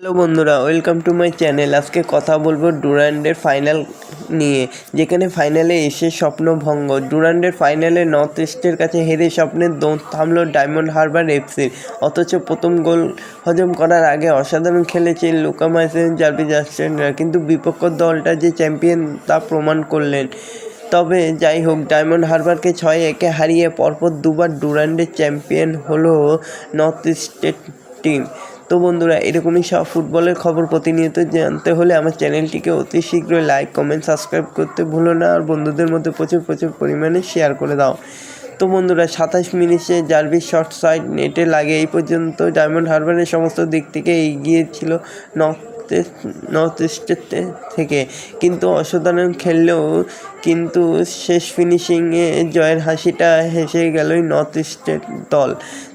Hello বন্ধুরা, welcome to my channel. আজকে কথা বলব ডুরান্ডের ফাইনাল নিয়ে, যেখানে ফাইনালে এসে স্বপ্নভঙ্গ ডুরান্ডের ফাইনালে নর্থ ইস্টের কাছে হেরে স্বপ্নের দৌড় থামলো ডায়মন্ড হারবার এফসির অথচ প্রথম গোল হজম করার আগে অসাধারণ খেলেছে লুকা মাইসেন জার্ভি জাস্টেনরা। কিন্তু বিপক্ষ দলটা যে চ্যাম্পিয়ন তা প্রমাণ করলেন। তবে যাই হোক, ডায়মন্ড হারবারকে ছয় একে হারিয়ে পরপর দুবার ডুরান্ডের চ্যাম্পিয়ন হলো নর্থ ইস্টের টিম। তো বন্ধুরা, এরকমই সব ফুটবলের খবর প্রতিনিয়ত জানতে হলে আমার চ্যানেলটিকে অতি শীঘ্রই লাইক কমেন্ট সাবস্ক্রাইব করতে ভুলো না আর বন্ধুদের মধ্যে প্রচুর প্রচুর পরিমাণে শেয়ার করে দাও। তো বন্ধুরা, সাতাশ মিনিটে জার্ভিস শর্ট সাইড নেটে লাগে। এই পর্যন্ত ডায়মন্ড হারবারের সমস্ত দিক থেকে এগিয়ে ছিল নর্থ নর্থ ইস্টের থেকে। কিন্তু অসাধারণ খেললেও কিন্তু শেষ ফিনিশিংয়ে জয়ের হাসিটা হেসে গেলই নর্থ ইস্টের দল।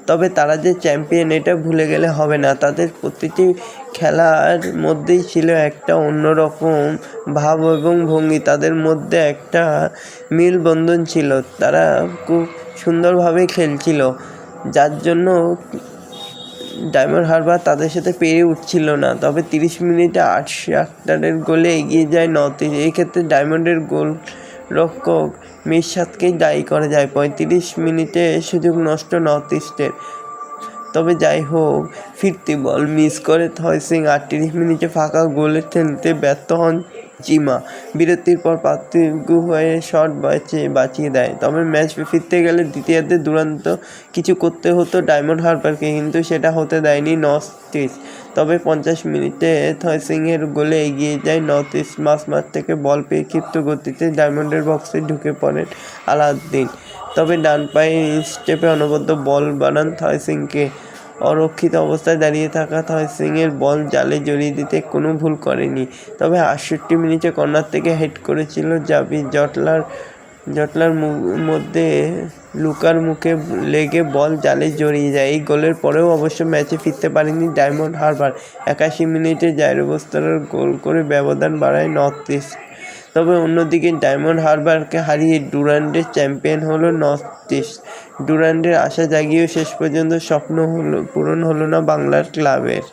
তবে তারা যে চ্যাম্পিয়ন, এটা ভুলে গেলে হবে না। তাদের প্রতিটি খেলার মধ্যেই ছিল একটা অন্যরকম ভাব এবং ভঙ্গি। তাদের মধ্যে একটা মিলবন্ধন ছিল। তারা খুব সুন্দরভাবে খেলছিল, যার জন্য ডায়মন্ড হারবার তাদের সাথে পেরে উঠছিল না। তবে তিরিশ মিনিটে আটশো আক্তারের গোলে এগিয়ে যায় নর্থ ইস্ট এই ক্ষেত্রে ডায়মন্ডের গোল রক্ষক মিরসাদকেই দায়ী করা যায়। পঁয়ত্রিশ মিনিটে সুযোগ নষ্ট নর্থ ইস্টের তবে যাই হোক, ফিরতি বল মিস করে থয় সিং আটত্রিশ মিনিটে ফাঁকা গোলে ঠেলতে ব্যর্থ হন চিমা বিরতির পর পার্থিব হয়ে শট বাঁচিয়ে বাঁচিয়ে দেয়। তবে ম্যাচ ফিরতে গেলে দ্বিতীয়ার্ধে দুরন্ত কিছু করতে হতো ডায়মন্ড হারবারকে, কিন্তু সেটা হতে দেয়নি নর্থ ইস্ট। তবে পঞ্চাশ মিনিটে থয় সিংয়ের গোলে এগিয়ে যায় নর্থ ইস্ট। মাস মাঠ থেকে বল পেয়ে ক্ষিপ্ত গতিতে ডায়মন্ডের বক্সে ঢুকে পড়েন আলাউদ্দিন। তবে ডান পায়ে স্টেপে অনবদ্য বল বানান থয় সিংকে। অরক্ষিত অবস্থায় দাঁড়িয়ে থাকা সিংয়ের বল জালে জড়িয়ে দিতে কোনো ভুল করেনি। তবে আটষট্টি মিনিটে কর্নার থেকে হেড করেছিল জাবি জটলার জটলার মধ্যে লুকার মুখে লেগে বল জালে জড়িয়ে যায়। এই গোলের পরেও অবশ্য ম্যাচে ফিরতে পারেনি ডায়মন্ড হারবার। একাশি মিনিটে জায়রোবস্তারের গোল করে ব্যবধান বাড়ায় নর্থ ইস্ট। তবে অন্যদিকে ডায়মন্ড হারবারকে হারিয়ে ডুরান্ডের চ্যাম্পিয়ন হলো নর্থ ইস্ট ডুরান্ডের আশা জাগিয়েও শেষ পর্যন্ত স্বপ্ন হলো, পূরণ হলো না বাংলার ক্লাবের।